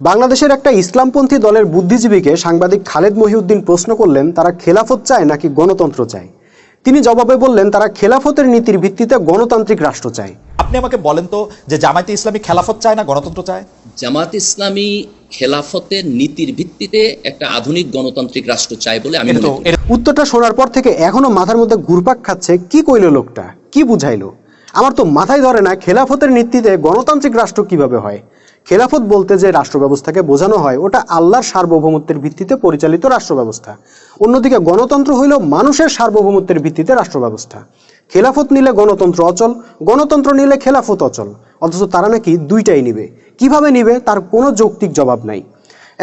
বাংলাদেশের একটা ইসলামপন্থী দলের বুদ্ধিজীবীকে সাংবাদিক খালেদ মহিউদ্দিন প্রশ্ন করলেন তারা খেলাফত চায় নাকি গণতন্ত্র চায়? তিনি জবাবে বললেন তারা খেলাফতের নীতির ভিত্তিতে গণতান্ত্রিক রাষ্ট্র চায়। আপনি আমাকে বলেন তো যে জামায়াতে ইসলামী খেলাফত চায় না গণতন্ত্র চায়? জামাত ইসলামী খেলাফতের নীতির ভিত্তিতে একটা আধুনিক গণতান্ত্রিক রাষ্ট্র চাই বলে আমি উত্তরটা শোনার পর থেকে এখনও মাথার মধ্যে ঘুরপাক খাচ্ছে কি কইল লোকটা? কি বুঝাইলো? আমার তো মাথায় ধরে না খেলাফতের নীতিতে গণতান্ত্রিক রাষ্ট্র কীভাবে হয়? খেলাফত বলতে যে রাষ্ট্র ব্যবস্থাকে বোঝানো হয়, ওটা আল্লাহর সার্বভৌমত্বের ভিত্তিতে পরিচালিত রাষ্ট্র ব্যবস্থা অন্যদিকে গণতন্ত্র হইল মানুষের সার্বভৌমত্বের ভিত্তিতে রাষ্ট্র ব্যবস্থা খেলাফত নিলে গণতন্ত্র অচল, গণতন্ত্র নিলে খেলাফত অচল, অথচ তারা নাকি দুইটাই নিবে। কীভাবে নিবে তার কোনো যৌক্তিক জবাব নাই।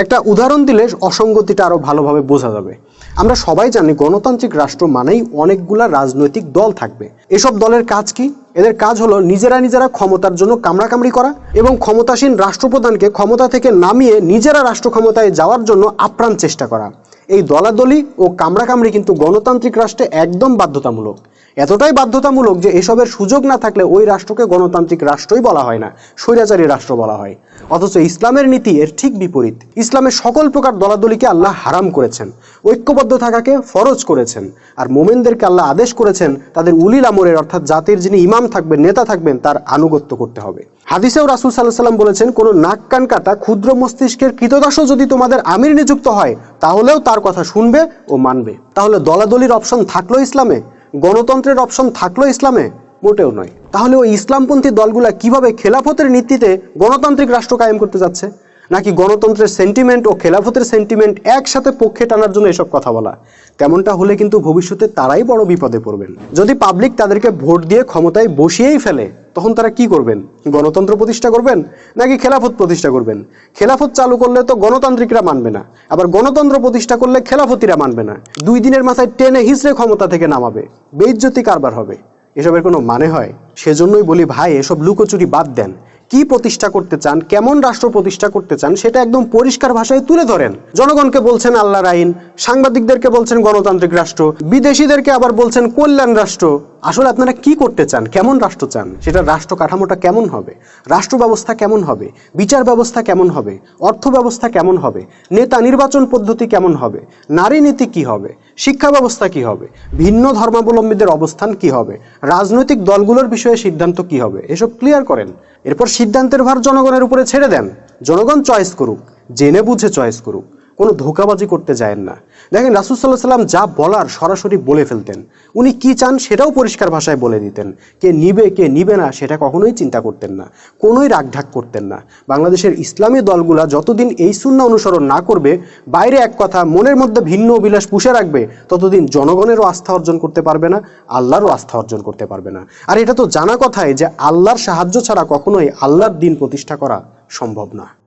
একটা উদাহরণ দিলে অসঙ্গতিটা আরও ভালোভাবে বোঝা যাবে। আমরা সবাই জানি গণতান্ত্রিক রাষ্ট্র মানেই অনেকগুলা রাজনৈতিক দল থাকবে। এসব দলের কাজ কি? এদের কাজ হলো নিজেরা নিজেরা ক্ষমতার জন্য কামড়াকামড়ি করা এবং ক্ষমতাসীন রাষ্ট্রপ্রধানকে ক্ষমতা থেকে নামিয়ে নিজেরা রাষ্ট্র ক্ষমতায় যাওয়ার জন্য আপ্রাণ চেষ্টা করা। এই দলাদলি ও কামড়াকামড়ি কিন্তু গণতান্ত্রিক রাষ্ট্রে একদম বাধ্যতামূলক। এতটাই বাধ্যতামূলক যে এসবের সুযোগ না থাকলে ওই রাষ্ট্রকে গণতান্ত্রিক রাষ্ট্রই বলা হয় না, স্বৈরাচারী রাষ্ট্র বলা হয়। অথচ ইসলামের নীতি এর ঠিক বিপরীত। ইসলামের সকল প্রকার দলাদলিকে আল্লাহ হারাম করেছেন, ঐক্যবদ্ধ থাকাকে ফরজ করেছেন, আর মোমেনদেরকে আল্লাহ আদেশ করেছেন, তাদের উলিল আমরের অর্থাৎ জাতির যিনি ইমাম থাকবেন, নেতা থাকবেন, তার আনুগত্য করতে হবে। হাদিসেও রাসুল সাল্লাহ সাল্লাম বলেছেন, কোনো নাক কান কাটা ক্ষুদ্র মস্তিষ্কের কৃতদাসও যদি তোমাদের আমির নিযুক্ত হয়, তাহলেও তার কথা শুনবে ও মানবে। তাহলে দলাদলির অপশন থাকল ইসলামে? গণতন্ত্রের অপশন থাকল ইসলামে? মোটেও নয়। তাহলে ওই ইসলামপন্থী দলগুলা কীভাবে খেলাফতের নীতিতে গণতান্ত্রিক রাষ্ট্র কায়েম করতে যাচ্ছে? নাকি গণতন্ত্রের সেন্টিমেন্ট ও খেলাফতের সেন্টিমেন্ট একসাথে পক্ষে টানার জন্য এসব কথা বলা? তেমনটা হলে কিন্তু ভবিষ্যতে তারাই বড় বিপদে পড়বেন। যদি পাবলিক তাদেরকে ভোট দিয়ে ক্ষমতায় বসিয়েই ফেলে তখন তারা কি করবেন? গণতন্ত্র প্রতিষ্ঠা করবেন নাকি খেলাফত প্রতিষ্ঠা করবেন? খেলাফত চালু করলে তো গণতান্ত্রিকরা মানবে না। আবার গণতন্ত্র প্রতিষ্ঠা করলে খেলাফতিরা মানবে না। দুই দিনের মাথায় টেনে হিসড়ে ক্ষমতা থেকে নামাবে। বেইজ্জতি কারবার হবে। এসবের কোনো মানে হয়? সেজন্যই বলি, ভাই, এসব লুকোচুরি বাদ দেন। কি প্রতিষ্ঠা করতে চান, কেমন রাষ্ট্র প্রতিষ্ঠা করতে চান, সেটা একদম পরিষ্কার ভাষায় তুলে ধরেন। জনগণকে বলছেন আল্লাহর আইন, সাংবাদিকদেরকে বলছেন গণতান্ত্রিক রাষ্ট্র, বিদেশিদেরকে আবার বলছেন কল্যাণ রাষ্ট্র। আসলে আপনারা কি করতে চান, কেমন রাষ্ট্র চান, সেটা রাষ্ট্র কাঠামোটা কেমন হবে, রাষ্ট্র ব্যবস্থা কেমন হবে, বিচার ব্যবস্থা কেমন হবে, অর্থ ব্যবস্থা কেমন হবে, নেতা নির্বাচন পদ্ধতি কেমন হবে, নারী নীতি কি হবে শিক্ষা ব্যবস্থা কি হবে? ভিন্ন ধর্মাবলম্বীদের অবস্থান কি হবে? রাজনৈতিক দলগুলোর বিষয়ে সিদ্ধান্ত কি হবে? এসব ক্লিয়ার করেন। এরপর সিদ্ধান্তের ভার জনগণের উপরে ছেড়ে দেন। জনগণ চয়েস করুক, জেনে বুঝে চয়েস করুক। কোনো ধোকাবাজি করতে যায়েন না। দেখেন রাসুল সাল্লাহ সাল্লাম যা বলার সরাসরি বলে ফেলতেন। উনি কি চান সেটাও পরিষ্কার ভাষায় বলে দিতেন। কে নিবে কে নিবে না সেটা কখনোই চিন্তা করতেন না। কোনোই রাগঢাক করতেন না। বাংলাদেশের ইসলামী দলগুলা যতদিন এই শূন্য অনুসরণ না করবে, বাইরে এক কথা মনের মধ্যে ভিন্ন অভিলাষ পুষে রাখবে, ততদিন জনগণেরও আস্থা অর্জন করতে পারবে না, আল্লাহরও আস্থা অর্জন করতে পারবে না। আর এটা তো জানা কথাই যে আল্লাহর সাহায্য ছাড়া কখনোই আল্লাহর দিন প্রতিষ্ঠা করা সম্ভব না।